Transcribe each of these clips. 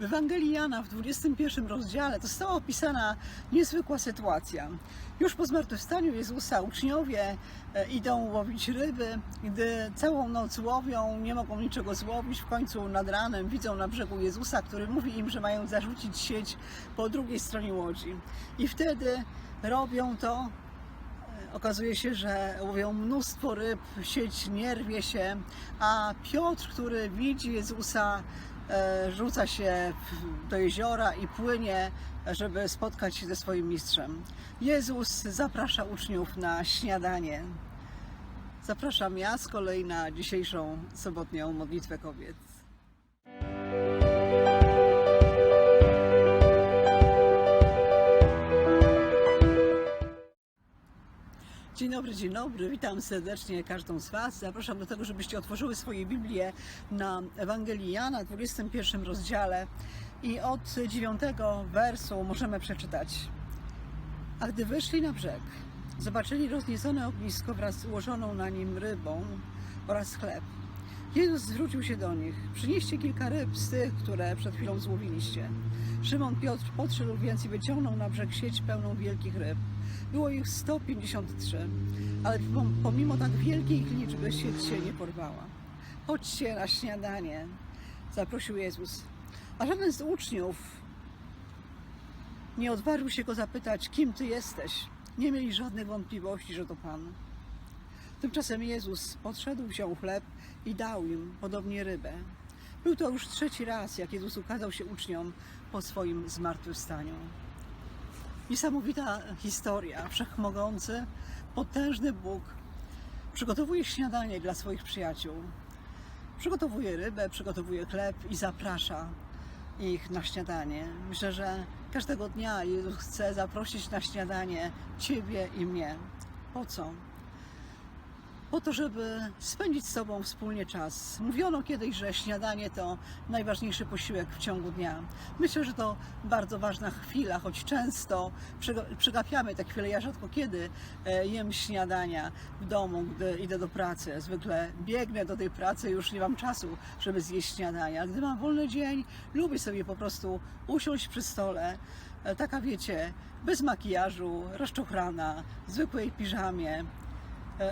W Ewangelii Jana w 21 rozdziale została opisana niezwykła sytuacja. Już po zmartwychwstaniu Jezusa uczniowie e, idą łowić ryby. Gdy całą noc łowią, nie mogą niczego złowić, w końcu nad ranem widzą na brzegu Jezusa, który mówi im, że mają zarzucić sieć po drugiej stronie łodzi. I wtedy robią to, Okazuje się, że łowią mnóstwo ryb, sieć nie rwie się, a Piotr, który widzi Jezusa, e, rzuca się do jeziora i płynie, żeby spotkać się ze swoim mistrzem. Jezus zaprasza uczniów na śniadanie. Zapraszam ja z kolei na dzisiejszą sobotnią modlitwę kobiet. Dzień dobry, dzień dobry. Witam serdecznie każdą z Was. Zapraszam do tego, żebyście otworzyły swoje Biblię na Ewangelii Jana, 21 rozdziale i od 9 wersu możemy przeczytać. A gdy wyszli na brzeg, zobaczyli rozniecone ognisko wraz z ułożoną na nim rybą oraz chleb. Jezus zwrócił się do nich. Przynieście kilka ryb z tych, które przed chwilą złowiliście. Szymon Piotr podszedł więc i wyciągnął na brzeg sieć pełną wielkich ryb. Było ich 153, ale pom- pomimo tak wielkiej ich liczby sieć się nie porwała. Chodźcie na śniadanie, zaprosił Jezus. A żaden z uczniów nie odważył się go zapytać, kim ty jesteś. Nie mieli żadnych wątpliwości, że to Pan. Tymczasem Jezus podszedł, wziął chleb i dał im podobnie rybę. Był to już trzeci raz, jak Jezus ukazał się uczniom po swoim zmartwychwstaniu. Niesamowita historia. Wszechmogący, potężny Bóg przygotowuje śniadanie dla swoich przyjaciół. Przygotowuje rybę, przygotowuje chleb i zaprasza ich na śniadanie. Myślę, że każdego dnia Jezus chce zaprosić na śniadanie Ciebie i mnie. Po co? Po to, żeby spędzić z sobą wspólnie czas. Mówiono kiedyś, że śniadanie to najważniejszy posiłek w ciągu dnia. Myślę, że to bardzo ważna chwila, choć często przega- przegapiamy te chwile. Ja rzadko kiedy e, jem śniadania w domu, gdy idę do pracy. Zwykle biegnę do tej pracy, już nie mam czasu, żeby zjeść śniadania. Gdy mam wolny dzień, lubię sobie po prostu usiąść przy stole, e, taka wiecie, bez makijażu, rozczochrana, w zwykłej piżamie,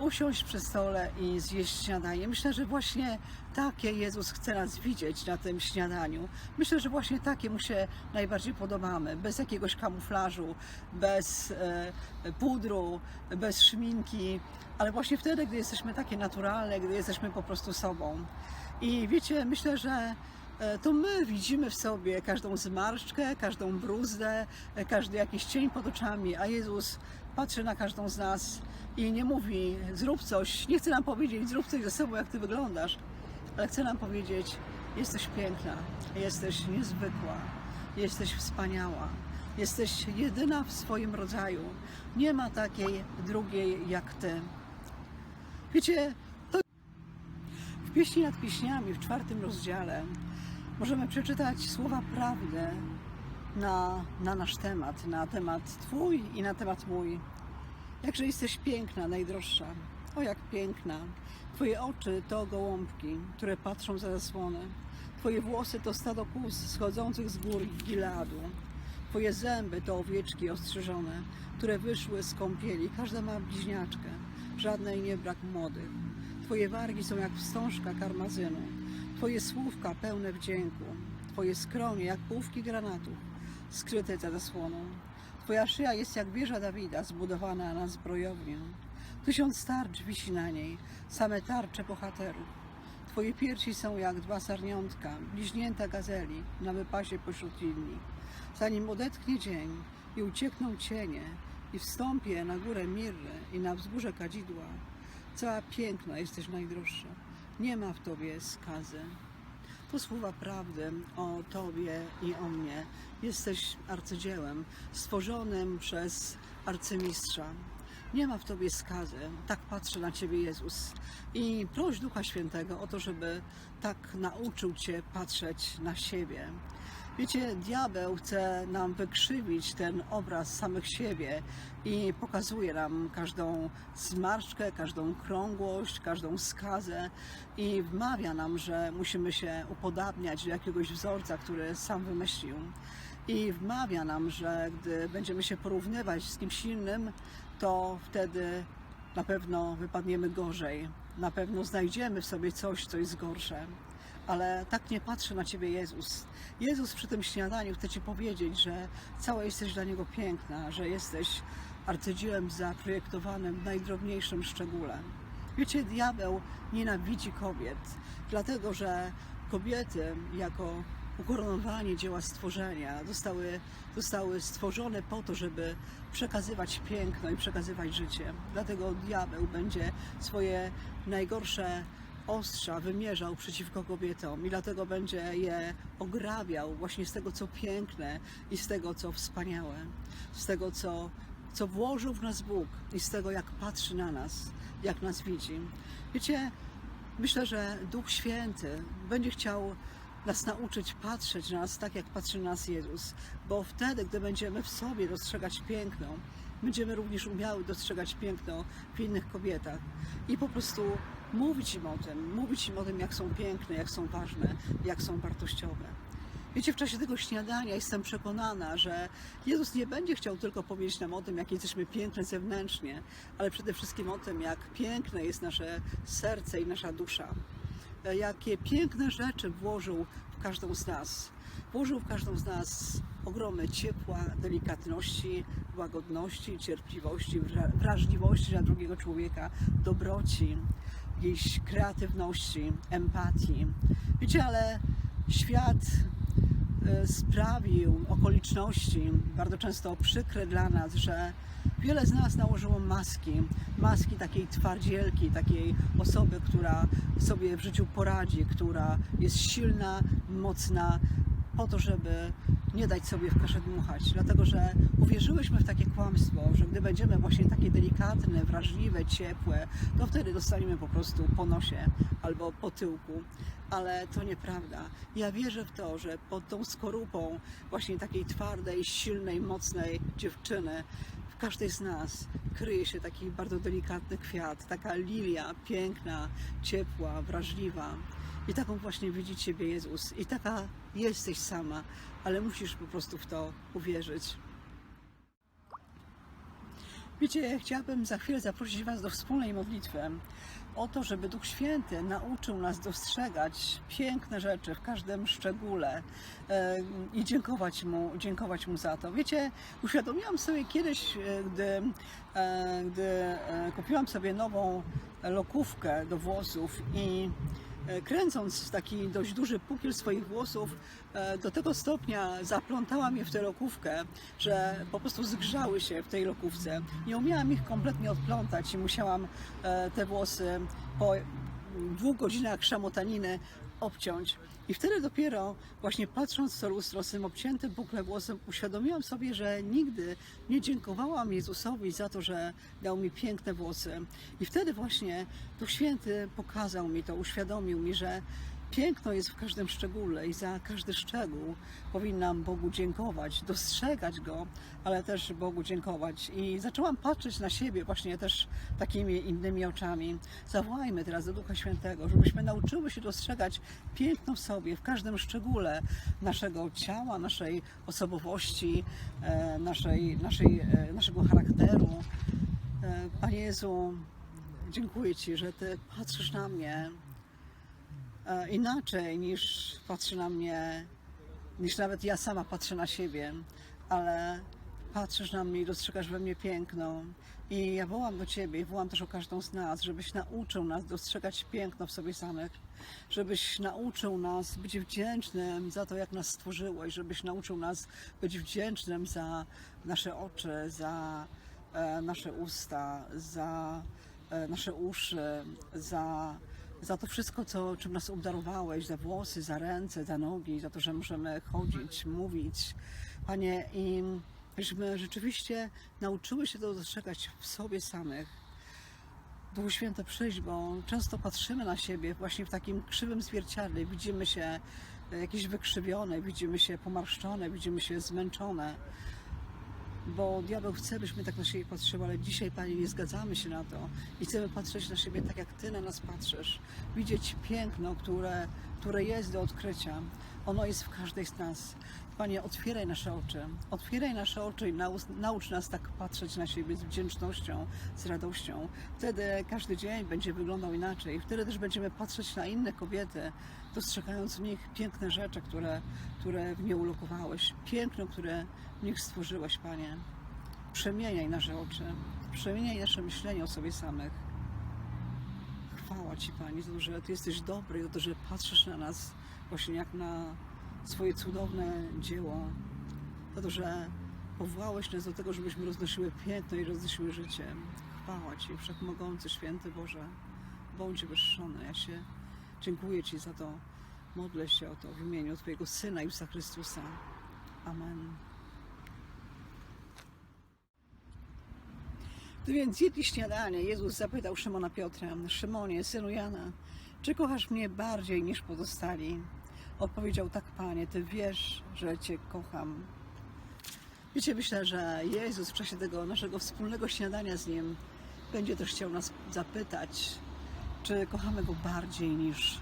usiąść przy stole i zjeść śniadanie. Myślę, że właśnie takie Jezus chce nas widzieć na tym śniadaniu. Myślę, że właśnie takie mu się najbardziej podobamy. Bez jakiegoś kamuflażu, bez e, pudru, bez szminki, ale właśnie wtedy, gdy jesteśmy takie naturalne, gdy jesteśmy po prostu sobą. I wiecie, myślę, że e, to my widzimy w sobie każdą zmarszczkę, każdą bruzdę, e, każdy jakiś cień pod oczami, a Jezus patrzy na każdą z nas i nie mówi zrób coś, nie chce nam powiedzieć zrób coś ze sobą, jak ty wyglądasz, ale chce nam powiedzieć jesteś piękna, jesteś niezwykła, jesteś wspaniała, jesteś jedyna w swoim rodzaju. Nie ma takiej drugiej jak ty. Wiecie, to w pieśni nad pieśniami w czwartym rozdziale możemy przeczytać słowa prawdy na, na nasz temat, na temat Twój i na temat mój. Jakże jesteś piękna, najdroższa. O, jak piękna. Twoje oczy to gołąbki, które patrzą za zasłonę. Twoje włosy to stado kóz schodzących z gór Gileadu. Twoje zęby to owieczki ostrzyżone, które wyszły z kąpieli. Każda ma bliźniaczkę, żadnej nie brak młodych. Twoje wargi są jak wstążka karmazynu. Twoje słówka pełne wdzięku. Twoje skronie jak półki granatów, skryte za zasłoną. Twoja szyja jest jak wieża Dawida, zbudowana na zbrojownię. Tysiąc tarcz wisi na niej, same tarcze bohaterów. Twoje piersi są jak dwa sarniątka, bliźnięta gazeli na wypasie pośród linii. Zanim odetchnie dzień i uciekną cienie i wstąpię na górę mirry i na wzgórze kadzidła, cała piękna jesteś najdroższa. Nie ma w Tobie skazy. To słowa prawdy o Tobie i o mnie. Jesteś arcydziełem stworzonym przez arcymistrza. nie ma w Tobie skazy. Tak patrzy na Ciebie Jezus. I proś Ducha Świętego o to, żeby tak nauczył Cię patrzeć na siebie. Wiecie, diabeł chce nam wykrzywić ten obraz samych siebie i pokazuje nam każdą zmarszczkę, każdą krągłość, każdą skazę i wmawia nam, że musimy się upodabniać do jakiegoś wzorca, który sam wymyślił. I wmawia nam, że gdy będziemy się porównywać z kimś innym, to wtedy na pewno wypadniemy gorzej. Na pewno znajdziemy w sobie coś, co jest gorsze. Ale tak nie patrzy na ciebie Jezus. Jezus przy tym śniadaniu chce ci powiedzieć, że cała jesteś dla niego piękna, że jesteś arcydziełem zaprojektowanym w najdrobniejszym szczególe. Wiecie, diabeł nienawidzi kobiet, dlatego że kobiety jako ukoronowanie dzieła stworzenia zostały, zostały stworzone po to, żeby przekazywać piękno i przekazywać życie. Dlatego diabeł będzie swoje najgorsze ostrza wymierzał przeciwko kobietom i dlatego będzie je ograbiał właśnie z tego, co piękne i z tego, co wspaniałe, z tego, co, co włożył w nas Bóg i z tego, jak patrzy na nas, jak nas widzi. Wiecie, myślę, że Duch Święty będzie chciał nas nauczyć patrzeć na nas tak, jak patrzy na nas Jezus, bo wtedy, gdy będziemy w sobie dostrzegać piękno, będziemy również umiały dostrzegać piękno w innych kobietach i po prostu mówić im o tym, mówić im o tym, jak są piękne, jak są ważne, jak są wartościowe. Wiecie, w czasie tego śniadania jestem przekonana, że Jezus nie będzie chciał tylko powiedzieć nam o tym, jak jesteśmy piękne zewnętrznie, ale przede wszystkim o tym, jak piękne jest nasze serce i nasza dusza. Jakie piękne rzeczy włożył w każdą z nas. Włożył w każdą z nas ogromy ciepła, delikatności, łagodności, cierpliwości, wra- wrażliwości na drugiego człowieka, dobroci, jakiejś kreatywności, empatii. Wiecie, ale świat e, sprawił okoliczności, bardzo często przykre dla nas, że wiele z nas nałożyło maski, maski takiej twardzielki, takiej osoby, która sobie w życiu poradzi, która jest silna, mocna, po to, żeby nie dać sobie w kaszę dmuchać, dlatego że uwierzyłyśmy w takie kłamstwo, że gdy będziemy właśnie takie delikatne, wrażliwe, ciepłe, to wtedy dostaniemy po prostu po nosie albo po tyłku. Ale to nieprawda. Ja wierzę w to, że pod tą skorupą właśnie takiej twardej, silnej, mocnej dziewczyny w każdej z nas kryje się taki bardzo delikatny kwiat, taka lilia, piękna, ciepła, wrażliwa. I taką właśnie widzi Ciebie Jezus. I taka jesteś sama, ale musisz po prostu w to uwierzyć. Wiecie, chciałabym za chwilę zaprosić Was do wspólnej modlitwy o to, żeby Duch Święty nauczył nas dostrzegać piękne rzeczy w każdym szczególe i dziękować Mu, dziękować Mu za to. Wiecie, uświadomiłam sobie kiedyś, e, gdy, e, gdy e, kupiłam sobie nową lokówkę do włosów i e, kręcąc taki dość duży pukiel swoich włosów, e, do tego stopnia zaplątałam je w tę lokówkę, że po prostu zgrzały się w tej lokówce. Nie umiałam ich kompletnie odplątać i musiałam e, te włosy po dwóch godzinach szamotaniny obciąć. I wtedy dopiero, właśnie patrząc w to lustro z tym obciętym buklem włosem, uświadomiłam sobie, że nigdy nie dziękowałam Jezusowi za to, że dał mi piękne włosy. I wtedy właśnie Duch Święty pokazał mi to, uświadomił mi, że piękno jest w każdym szczególe i za każdy szczegół powinnam Bogu dziękować, dostrzegać Go, ale też Bogu dziękować. I zaczęłam patrzeć na siebie właśnie też takimi innymi oczami. Zawołajmy teraz do Ducha Świętego, żebyśmy nauczyły się dostrzegać piękno w sobie, w każdym szczególe naszego ciała, naszej osobowości, e, naszej, naszej, e, naszego charakteru. E, Panie Jezu, dziękuję Ci, że Ty patrzysz na mnie inaczej niż patrzy na mnie, niż nawet ja sama patrzę na siebie, ale patrzysz na mnie i dostrzegasz we mnie piękno. I ja wołam do Ciebie i wołam też o każdą z nas, żebyś nauczył nas dostrzegać piękno w sobie samych, żebyś nauczył nas być wdzięcznym za to, jak nas stworzyłeś, żebyś nauczył nas być wdzięcznym za nasze oczy, za e, nasze usta, za e, nasze uszy, za, za to wszystko, co, czym nas obdarowałeś, za włosy, za ręce, za nogi, za to, że możemy chodzić, mówić. Panie, i Byśmy rzeczywiście nauczyły się to dostrzegać w sobie samych. Duchu Święte przyjść, bo często patrzymy na siebie właśnie w takim krzywym zwierciadle. Widzimy się e, jakieś wykrzywione, widzimy się pomarszczone, widzimy się zmęczone. Bo diabeł chce, byśmy tak na siebie patrzyły, ale dzisiaj, Panie, nie zgadzamy się na to i chcemy patrzeć na siebie tak, jak Ty na nas patrzysz. Widzieć piękno, które, które jest do odkrycia. Ono jest w każdej z nas. Panie, otwieraj nasze oczy. Otwieraj nasze oczy i naucz, naucz nas tak patrzeć na siebie z wdzięcznością, z radością. Wtedy każdy dzień będzie wyglądał inaczej. Wtedy też będziemy patrzeć na inne kobiety, dostrzegając w nich piękne rzeczy, które, które w nie ulokowałeś. Piękno, które w nich stworzyłeś, Panie. Przemieniaj nasze oczy. Przemieniaj nasze myślenie o sobie samych. Chwała Ci, Pani, za to, że Ty jesteś dobry, za to, że patrzysz na nas właśnie jak na swoje cudowne dzieło. Za to, że powołałeś nas do tego, żebyśmy roznosiły piękno i roznosiły życie. Chwała Ci, Wszechmogący, Święty Boże. Bądź wyższony. Ja się dziękuję Ci za to. Modlę się o to w imieniu Twojego Syna Jezusa Chrystusa. Amen. Więc jedli śniadanie, Jezus zapytał Szymona Piotra, Szymonie, synu Jana, czy kochasz mnie bardziej niż pozostali? Odpowiedział, tak Panie, Ty wiesz, że Cię kocham. Wiecie, myślę, że Jezus w czasie tego naszego wspólnego śniadania z Nim będzie też chciał nas zapytać, czy kochamy Go bardziej niż,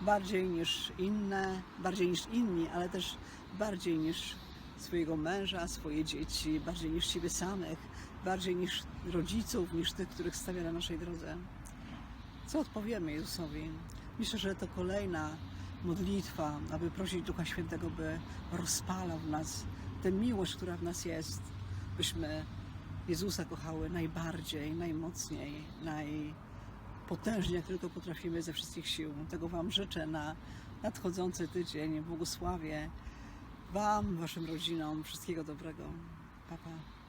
bardziej niż inne, bardziej niż inni, ale też bardziej niż swojego męża, swoje dzieci, bardziej niż siebie samych, bardziej niż rodziców, niż tych, których stawia na naszej drodze. Co odpowiemy Jezusowi? Myślę, że to kolejna modlitwa, aby prosić Ducha Świętego, by rozpalał w nas tę miłość, która w nas jest, byśmy Jezusa kochały najbardziej, najmocniej, najpotężniej, jak tylko potrafimy ze wszystkich sił. Tego Wam życzę na nadchodzący tydzień. Błogosławię Wam, Waszym rodzinom wszystkiego dobrego. Pa, pa.